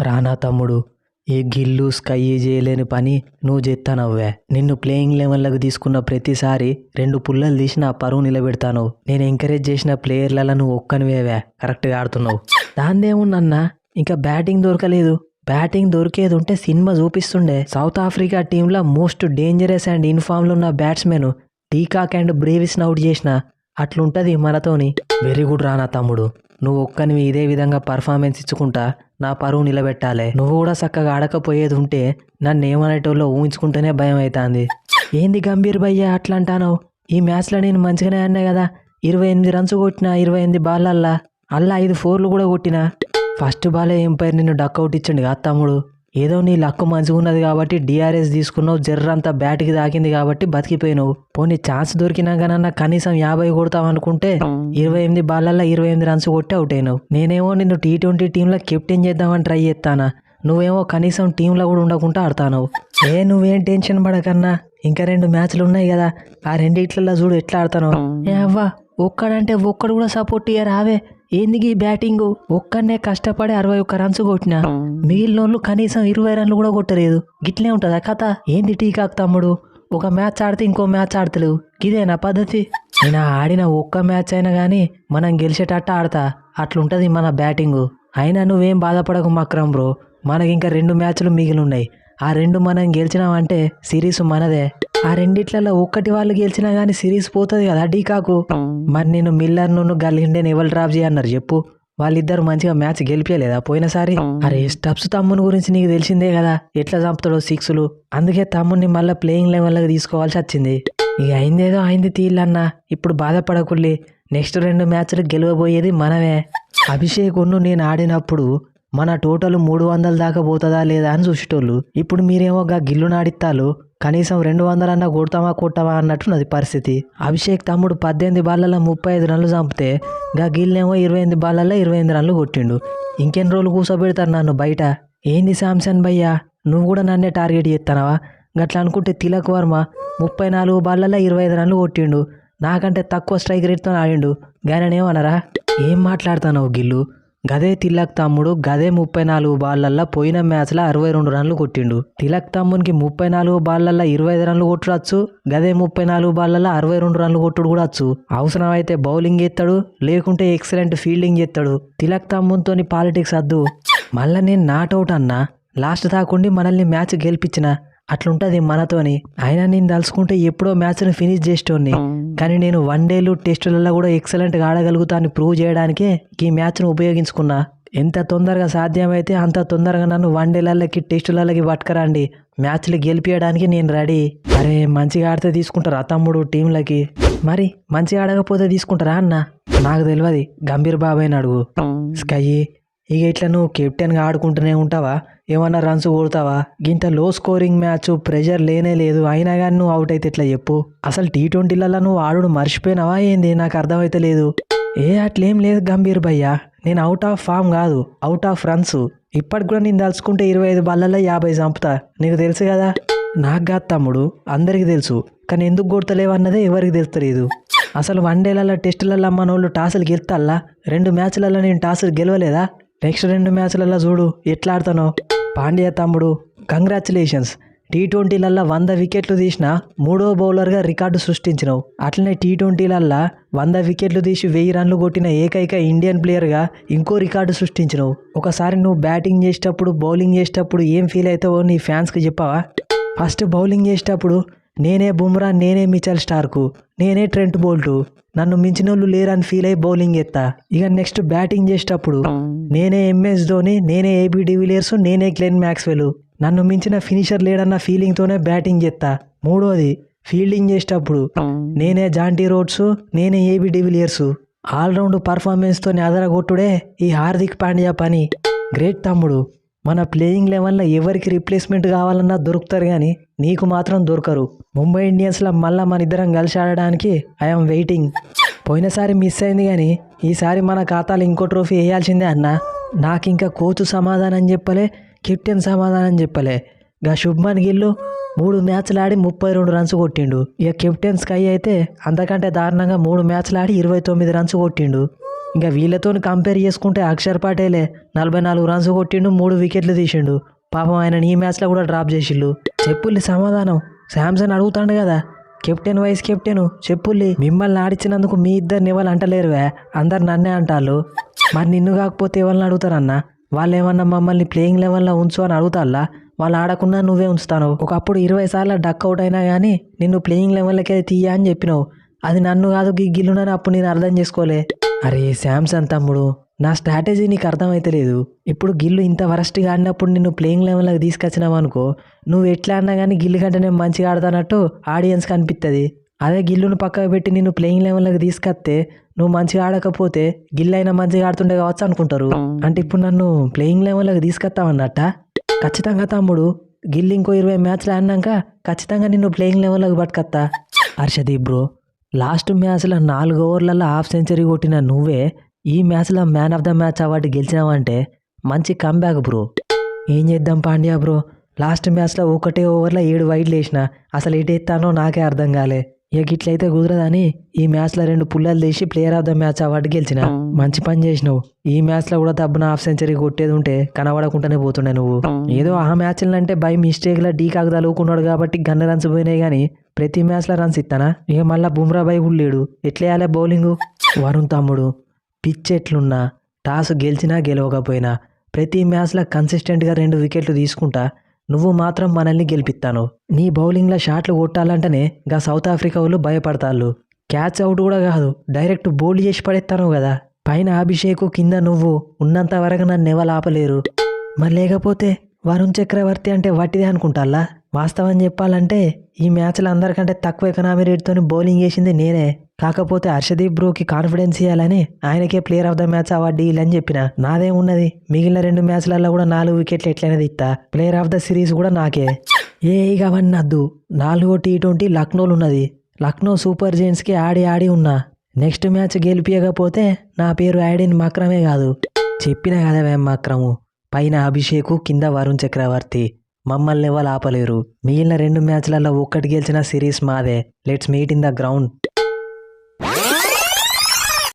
రానా తమ్ముడు ఏ గిల్లు స్కై చేయలేని పని నువ్వు చేస్తానవ్వే నిన్ను ప్లేయింగ్ లెవెల్లోకి తీసుకున్న ప్రతిసారి రెండు పుల్లలు తీసిన పరువు నిలబెడతాను. నేను ఎంకరేజ్ చేసిన ప్లేయర్లలో నువ్వు ఒక్కనివేవే. కరెక్ట్గా ఆడుతున్నావు. దాందేముందన్నా? ఇంకా బ్యాటింగ్ దొరకలేదు. బ్యాటింగ్ దొరికేది ఉంటే సినిమా చూపిస్తుండే. సౌత్ ఆఫ్రికా టీంలో మోస్ట్ డేంజరస్ అండ్ ఇన్ఫామ్లో ఉన్న బ్యాట్స్మెన్ టీకాక్ అండ్ బ్రేవిస్ని అవుట్ చేసిన. అట్లుంటది మనతోని. వెరీ గుడ్ రానా తమ్ముడు. నువ్వు ఒక్కనివి ఇదే విధంగా పర్ఫార్మెన్స్ ఇచ్చుకుంటా నా పరువు నిలబెట్టాలి. నువ్వు కూడా చక్కగా ఆడకపోయేది ఉంటే నన్ను ఏమనేటోళ్ళో ఊహించుకుంటేనే భయం అవుతుంది ఏంది గంభీర్ భయ్య అట్లా అంటాను ఈ మ్యాచ్లో నేను మంచిగానే అన్నా కదా? ఇరవై ఎనిమిది రన్స్ కొట్టిన ఇరవై ఎనిమిది బాల్లల్లా అల్లా ఐదు ఫోర్లు కూడా కొట్టిన? ఫస్ట్ బాలే ఎంపైర్ నిన్ను డక్అవుట్ ఇచ్చండి కదా తమ్ముడు. ఏదో నీ లక్కు మంచిగా ఉన్నది కాబట్టి డిఆర్ఎస్ తీసుకున్నావు జర్రంతా బ్యాట్కి తాకింది కాబట్టి బతికిపోయినావు. పోనీ ఛాన్స్ దొరికినాకనన్నా కనీసం యాభై కొడతావు అనుకుంటే ఇరవై ఎనిమిది బాళ్ళల్లో ఇరవై ఎనిమిది రన్స్ కొట్టి అవుట్ అయినావు. నేనేమో నిన్ను టీ ట్వంటీ టీంలో కెప్టెన్ చేద్దామని ట్రై చేస్తానా నువ్వేమో కనీసం టీంలో కూడా ఉండకుండా ఆడతాను ఏ నువ్వేం టెన్షన్ పడకన్నా? ఇంకా రెండు మ్యాచ్లు ఉన్నాయి కదా ఆ రెండిట్లలో చూడు ఎట్లా ఆడతాను. ఏ అవ్వా ఒక్కడంటే ఒక్కడు కూడా సపోర్ట్ ఇయ్య ఏంది ఈ బ్యాటింగ్? ఒక్కడనే కష్టపడి అరవై ఒక్క రన్స్ కొట్టినా? మిగిలినోళ్ళు కనీసం ఇరవై రన్లు కూడా కొట్టలేదు. గిట్లే ఉంటుందా కథ? ఏంది టీకాక్ తమ్ముడు? ఒక మ్యాచ్ ఆడితే ఇంకో మ్యాచ్ ఆడతలేవు. ఇదేనా పద్ధతి? నేను ఆడిన ఒక్క మ్యాచ్ అయినా కానీ మనం గెలిచేటట్టు ఆడతా. అట్లుంటది మన బ్యాటింగ్. అయినా నువ్వేం బాధపడకు మక్రం బ్రో. మనకి ఇంకా రెండు మ్యాచ్లు మిగిలి ఉన్నాయి ఆ రెండు మనం గెలిచినామంటే సిరీస్ మనదే. ఆ రెండిట్లలో ఒక్కటి వాళ్ళు గెలిచినా కానీ సిరీస్ పోతుంది కదా డీకాకు మరి నేను మిల్లర్ నువ్వు గల్లిండేని ఎవరు డ్రాప్ చేయన్నారు చెప్పు. వాళ్ళిద్దరు మంచిగా మ్యాచ్ గెలిపేయలేదా పోయినసారి? అరే స్టబ్స్ తమ్ముని గురించి నీకు తెలిసిందే కదా ఎట్లా చంపుతాడో సిక్స్లు. అందుకే తమ్ముని మళ్ళీ ప్లేయింగ్ లెవెల్లోకి తీసుకోవాల్సి వచ్చింది. ఇక అయిందేదో అయింది తీళ్ళన్నా ఇప్పుడు బాధపడకుల్లి. నెక్స్ట్ రెండు మ్యాచ్లు గెలవబోయేది మనమే. అభిషేక్ ఉన్ను నేను ఆడినప్పుడు మన టోటల్ మూడు వందల దాకా పోతుందా లేదా అని చూసేటోళ్ళు. ఇప్పుడు మీరేమో గా గిల్లు నాడిత్తాలు కనీసం రెండు వందలన్నా కొడతామా కొట్టామా అన్నట్టున్నది పరిస్థితి. అభిషేక్ తమ్ముడు పద్దెనిమిది బాళ్ళల్లో ముప్పై ఐదు రన్లు చంపితే గా గిల్లేమో ఇరవై ఎనిమిది బాళ్ళల్లో ఇరవై ఎనిమిది రన్లు కొట్టిండు. ఇంకెన్ని రోజులు కూర్చోబెడతారు నన్ను బయట? ఏంది శాంసన్ భయ్యా? నువ్వు కూడా నన్నే టార్గెట్ చేస్తానవా గట్లా అనుకుంటే తిలక్ వర్మ ముప్పై నాలుగు బాళ్ళల్లో ఇరవై ఐదు రన్లు కొట్టిండు. నాకంటే తక్కువ స్ట్రైక్ రేట్తో ఆడిండు. గాయనేమనరా ఏం మాట్లాడుతున్నావు గిల్లు? గదే తిలక్ తమ్ముడు గదే ముప్పై నాలుగు బాళ్ళల్లో పోయిన మ్యాచ్లో అరవై రెండు రన్లు కొట్టిండు. తిలక్ తమ్మునికి ముప్పై నాలుగు బాళ్ళల్లో ఇరవై ఐదు రన్లు కొట్టుడచ్చు గదే ముప్పై నాలుగు బాళ్ళల్లో అరవై రెండు రన్లు కొట్టుడు కూడా వచ్చు అవసరం అయితే బౌలింగ్ ఎత్తాడు లేకుంటే ఎక్సలెంట్ ఫీల్డింగ్ చేస్తాడు. తిలక్ తమ్మునితోని పాలిటిక్స్ వద్దు మళ్ళా నేను నాట్ అవుట్ అన్నా. లాస్ట్ దాకుండి మనల్ని మ్యాచ్ గెలిపించిన. అట్లుంటది మనతోని. అయినా నేను తలుచుకుంటే ఎప్పుడో మ్యాచ్ను ఫినిష్ చేసేటోని కానీ నేను వన్ డేలు టెస్టులలో కూడా ఎక్సలెంట్గా ఆడగలుగుతా అని ప్రూవ్ చేయడానికే ఈ మ్యాచ్ను ఉపయోగించుకున్నా. ఎంత తొందరగా సాధ్యమైతే అంత తొందరగా నన్ను వన్ డేలకి టెస్టులకి పట్టుకరండి. మ్యాచ్లు గెలిపించడానికి నేను రెడీ అరే మంచిగా ఆడితే తీసుకుంటారా తమ్ముడు టీంలకి? మరి మంచిగా ఆడకపోతే తీసుకుంటారా అన్న? నాకు తెలియదు గంభీర్ బాబాయ్ అడుగు. స్కై ఇక ఇట్లా నువ్వు కెప్టెన్గా ఆడుకుంటూనే ఉంటావా? ఏమన్నా రన్స్ కొడతావా? గింత లో స్కోరింగ్ మ్యాచ్ ప్రెషర్ లేనే లేదు. అయినా కానీ నువ్వు అవుట్ అయితే ఇట్లా చెప్పు? అసలు టీ ట్వంటీలలో నువ్వు ఆడుడు మర్చిపోయినావా ఏంది? నాకు అర్థమైతే లేదు. ఏ అట్లేం లేదు గంభీర్ భయ్యా. నేను అవుట్ ఆఫ్ ఫామ్ కాదు. అవుట్ ఆఫ్ రన్స్ ఇప్పటికి కూడా నేను దలుచుకుంటే ఇరవై ఐదు బల్లల్లో యాభై చంపుతా. నీకు తెలుసు కదా? నాకు కాదు తమ్ముడు. అందరికీ తెలుసు. కానీ ఎందుకు కొడతలేవు అన్నదే ఎవరికి తెలుస్తలేదు. అసలు వన్ డేలలో టెస్టులలో మన వాళ్ళు టాసులు గెలుతాల్లా రెండు మ్యాచ్లలో నేను టాసులు గెలవలేదా? నెక్స్ట్ రెండు మ్యాచ్లలో చూడు ఎట్లా ఆడతానో పాండ్య తమ్ముడు కంగ్రాచులేషన్స్. టీ ట్వంటీలల్లో వంద వికెట్లు తీసిన మూడో బౌలర్గా రికార్డు సృష్టించినావు. అట్లనే టీ ట్వంటీలల్లో వంద వికెట్లు తీసి వెయ్యి రన్లు కొట్టిన ఏకైక ఇండియన్ ప్లేయర్గా ఇంకో రికార్డు సృష్టించినావు. ఒకసారి నువ్వు బ్యాటింగ్ చేసేటప్పుడు బౌలింగ్ చేసేటప్పుడు ఏం ఫీల్ అవుతావో నీ ఫ్యాన్స్కి చెప్పావా? ఫస్ట్ బౌలింగ్ చేసేటప్పుడు నేనే బుమ్రా నేనే మిచల్ స్టార్కు నేనే ట్రెంట్ బోల్టు. నన్ను మించిన వాళ్ళు లేరని ఫీల్ అయ్యి బౌలింగ్ ఎత్తా. ఇక నెక్స్ట్ బ్యాటింగ్ చేసేటప్పుడు నేనే ఎంఎస్ ధోని నేనే ఏబీ డివిలియర్స్ నేనే గ్లెన్ మ్యాక్స్వెల్ నన్ను మించిన ఫినిషర్ లేడన్న ఫీలింగ్తోనే బ్యాటింగ్ చేస్తా మూడోది ఫీల్డింగ్ చేసేటప్పుడు నేనే జాంటీ రోడ్స్ నేనే AB de Villiers. All round పర్ఫార్మెన్స్తో అదరగొట్టుడే ఈ హార్దిక్ పాండ్యా పని. గ్రేట్ తమ్ముడు. మన ప్లేయింగ్ లెవెన్లో ఎవరికి రిప్లేస్మెంట్ కావాలన్నా దొరుకుతారు కానీ నీకు మాత్రం దొరకరు. ముంబై ఇండియన్స్లో మళ్ళీ మన ఇద్దరం కలిసి ఆడడానికి ఐఎమ్ వెయిటింగ్ పోయినసారి మిస్ అయింది కానీ ఈసారి మన ఖాతాలో ఇంకో ట్రోఫీ వేయాల్సిందే అన్న. నాకు ఇంకా కోచ్ సమాధానం చెప్పలే కెప్టెన్ సమాధానం చెప్పలే. గా శుభ్మన్ గిల్లు మూడు మ్యాచ్లు ఆడి ముప్పై రెండు రన్స్ కొట్టిండు. ఇక కెప్టెన్ స్కై అయితే అంతకంటే దారుణంగా మూడు మ్యాచ్లు ఆడి ఇరవై తొమ్మిది రన్స్ కొట్టిండు. ఇంకా వీళ్ళతో కంపేర్ చేసుకుంటే అక్షర్ పటేలే. నలభై నాలుగు రన్స్ కొట్టిండు మూడు వికెట్లు తీసిండు. పాపం ఆయన ఈ మ్యాచ్లో కూడా డ్రాప్ చేసిండు. చెప్పుల్లి సమాధానం. శాంసన్ అడుగుతాడు కదా. కెప్టెన్ వైస్ కెప్టెన్ చెప్పుల్లి మిమ్మల్ని ఆడిచ్చినందుకు మీ ఇద్దరిని ఎవరు అంటలేరువే అందరు నన్నే అంటారు మరి నిన్ను కాకపోతే ఎవరిని అడుగుతారన్నా? వాళ్ళు ఏమన్నా మమ్మల్ని ప్లేయింగ్ లెవెల్లో ఉంచు అని అడుగుతారా వాళ్ళు ఆడకుండా నువ్వే ఉంచుతాను ఒకప్పుడు ఇరవై సార్లు డక్ అవుట్ అయినా కానీ నిన్ను ప్లేయింగ్ లెవెల్లోకి తీయ అని చెప్పినావు. అది నన్ను కాదు గిగ్గిల్లునని అప్పుడు నేను అర్థం చేసుకోలే. అరే శాంసన్ తమ్ముడు నా స్ట్రాటజీ నీకు అర్థమైతలేదు ఇప్పుడు గిల్లు ఇంత వరస్ట్గా ఆడినప్పుడు నిన్ను ప్లేయింగ్ లెవెల్లోకి తీసుకొచ్చినావు అనుకో నువ్వు ఎట్లా ఆడినా కానీ గిల్లు కంటే నేను మంచిగా ఆడతానట్టు ఆడియన్స్ కనిపిస్తుంది అదే గిల్లును పక్కకు పెట్టి నిన్ను ప్లేయింగ్ లెవెల్లోకి తీసుకొస్తే నువ్వు మంచిగా ఆడకపోతే గిల్లు అయినా మంచిగా ఆడుతుండే కావచ్చు అనుకుంటారు. అంటే ఇప్పుడు నన్ను ప్లేయింగ్ లెవెల్లోకి తీసుకొస్తావన్నట్ట ఖచ్చితంగా తమ్ముడు గిల్లు ఇంకో ఇరవై మ్యాచ్లు ఆడినాక ఖచ్చితంగా నిన్ను ప్లేయింగ్ లెవెల్లోకి పట్టుకొస్తా హర్షదీప్ బ్రో లాస్ట్ మ్యాచ్లో నాలుగు ఓవర్లలో హాఫ్ సెంచరీ కొట్టిన నువ్వే ఈ మ్యాచ్లో man of the match award గెలిచినావంటే మంచి కంబ్యాక్ బ్రో ఏం చేద్దాం పాండ్యా బ్రో లాస్ట్ మ్యాచ్లో ఒకటే ఓవర్లో ఏడు వైడ్లు వేసిన అసలు ఎటు ఎత్తానో నాకే అర్థం కాలే. ఇక ఇట్లయితే కుదరదని ఈ మ్యాచ్లో రెండు పుల్లలు తీసి player of the match award గెలిచిన. మంచి పని చేసినావు. ఈ మ్యాచ్లో కూడా దబ్బున హాఫ్ సెంచరీ కొట్టేది ఉంటే కనబడకుండానే పోతుండే నువ్వు. ఏదో ఆ మ్యాచ్లు అంటే బై మిస్టేక్లో డీ కాకు తలుకున్నాడు కాబట్టి గన్న రన్స్ పోయినాయి కానీ ప్రతి మ్యాచ్లో రన్స్ ఇస్తానా ఇక మళ్ళీ బుమ్రా కూడా లేడు. ఎట్లా వేయాలి బౌలింగు? వరుణ్ తమ్ముడు. పిచ్ ఎట్లున్నా టాస్ గెలిచినా గెలవకపోయినా ప్రతి మ్యాచ్లో కన్సిస్టెంట్గా రెండు వికెట్లు తీసుకుంటా నువ్వు మాత్రం మనల్ని గెలిపిస్తాను నీ బౌలింగ్లో షాట్లు కొట్టాలంటేనే గా సౌత్ ఆఫ్రికా వాళ్ళు భయపడతాళ్ళు. క్యాచ్ అవుట్ కూడా కాదు డైరెక్ట్ బౌల్ చేసి పడేస్తాను కదా. పైన అభిషేక్ కింద నువ్వు ఉన్నంత వరకు నన్ను ఎవరు ఆపలేరు? మరి లేకపోతే వరుణ్ చక్రవర్తి అంటే వట్టిదే అనుకుంటాలా వాస్తవం చెప్పాలంటే ఈ మ్యాచ్లో అందరికంటే తక్కువ ఎకనామీ రేట్తో బౌలింగ్ చేసింది నేనే. కాకపోతే హర్షదీప్ బ్రోకి కాన్ఫిడెన్స్ ఇవ్వాలని ఆయనకే player of the match award ఇల్లని చెప్పిన. నాదేమున్నది మిగిలిన రెండు మ్యాచ్లలో కూడా నాలుగు వికెట్లు ఎట్లయినా ఇస్తా ప్లేయర్ ఆఫ్ ద సిరీస్ కూడా నాకే. ఏ ఇక అవన్నీ వద్దు నాలుగో టీ ట్వంటీ లక్నోలు ఉన్నది. లక్నో సూపర్ జైన్స్కి ఆడి ఆడి ఉన్నా. నెక్స్ట్ మ్యాచ్ గెలిపియకపోతే నా పేరు యాడిన్ మక్రమే కాదు. చెప్పిన కదా మక్రము. పైన అభిషేకు కింద వరుణ్ చక్రవర్తి. మమ్మల్ని ఎవరు ఆపలేరు. మిగిలిన రెండు మ్యాచ్లలో ఒక్కటి గెలిచిన సిరీస్ మాదే. Let's meet in the ground.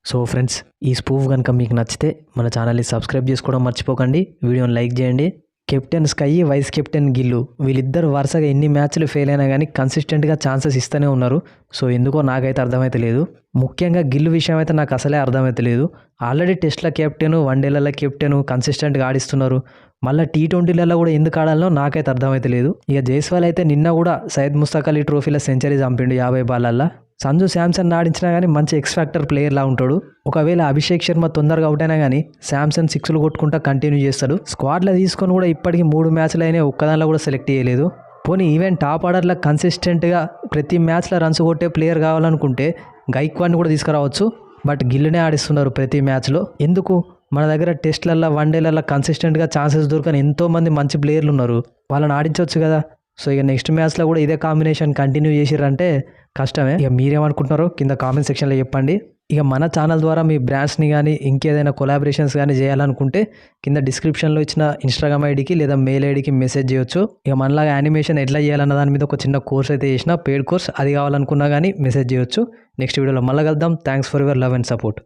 So friends ఈ స్పూఫ్ కనుక మీకు నచ్చితే మన ఛానల్ని సబ్స్క్రైబ్ చేసుకోవడం మర్చిపోకండి. వీడియోని లైక్ చేయండి. కెప్టెన్ స్కై వైస్ కెప్టెన్ గిల్లు. వీళ్ళిద్దరు వరుసగా ఎన్ని మ్యాచ్లు ఫెయిల్ అయినా కానీ కన్సిస్టెంట్గా ఛాన్సెస్ ఇస్తూనే ఉన్నారు. సో ఎందుకో నాకైతే అర్థమైతే లేదు. ముఖ్యంగా గిల్లు విషయం అయితే నాకు అసలే అర్థమైతే లేదు. ఆల్రెడీ టెస్ట్ల కెప్టెన్ వన్డేలలో కెప్టెన్ కన్సిస్టెంట్గా ఆడిస్తున్నారు. మళ్ళీ టీ ట్వంటీలలో కూడా ఎందుకు ఆడాలనో నాకైతే అర్థమైతే లేదు. ఇక జైస్వాల్ అయితే నిన్న కూడా సయ్యద్ ముస్తాక్ అలీ ట్రోఫీలో సెంచరీ చంపిండు యాభై బాలల్లో. సంజు శాంసన్ ఆడించినా కానీ మంచి ఎక్స్ ఫ్యాక్టర్ ప్లేయర్లా ఉంటాడు. ఒకవేళ అభిషేక్ శర్మ తొందరగా అవుట్ అయినా కానీ శాంసన్ సిక్స్లు కొట్టుకుంటా కంటిన్యూ చేస్తాడు. స్క్వాడ్లో తీసుకొని కూడా ఇప్పటికి మూడు మ్యాచ్లు అయినా ఒక్కదానిలో కూడా సెలెక్ట్ చేయలేదు. పోనీ ఈవెన్ టాప్ ఆర్డర్లో కన్సిస్టెంట్గా ప్రతి మ్యాచ్లో రన్స్ కొట్టే ప్లేయర్ కావాలనుకుంటే గైక్వాడ్ని కూడా తీసుకురావచ్చు. బట్ గిల్లునే ఆడిస్తున్నారు ప్రతి మ్యాచ్లో ఎందుకు? మన దగ్గర టెస్ట్లల్లో వన్డేలల్లో కన్సిస్టెంట్గా ఛాన్సెస్ దొరకని ఎంతోమంది మంచి ప్లేయర్లు ఉన్నారు. వాళ్ళని ఆడించవచ్చు కదా. సో ఇక నెక్స్ట్ మ్యాచ్లో కూడా ఇదే కాంబినేషన్ కంటిన్యూ చేసిరంటే కష్టమే. ఇక మీరేమనుకుంటున్నారో కింద కామెంట్ సెక్షన్లో చెప్పండి. ఇక మన ఛానల్ ద్వారా మీ బ్రాండ్స్ని కానీ ఇంకేదైనా కొలాబరేషన్స్ కానీ చేయాలనుకుంటే కింద డిస్క్రిప్షన్లో ఇచ్చిన ఇన్స్టాగ్రామ్ ఐడికి లేదా మెయిల్ ఐడికి మెసేజ్ చేయొచ్చు. ఇక మనలాగా యానిమేషన్ ఎట్లా చేయాలన్న దాని మీద ఒక చిన్న కోర్స్ అయితే చేసిన పెయిడ్ కోర్స్ అది కావాలనుకున్నా కానీ మెసేజ్ చేయొచ్చు. నెక్స్ట్ వీడియోలో మళ్ళీ కలుద్దాం. Thanks for your love and support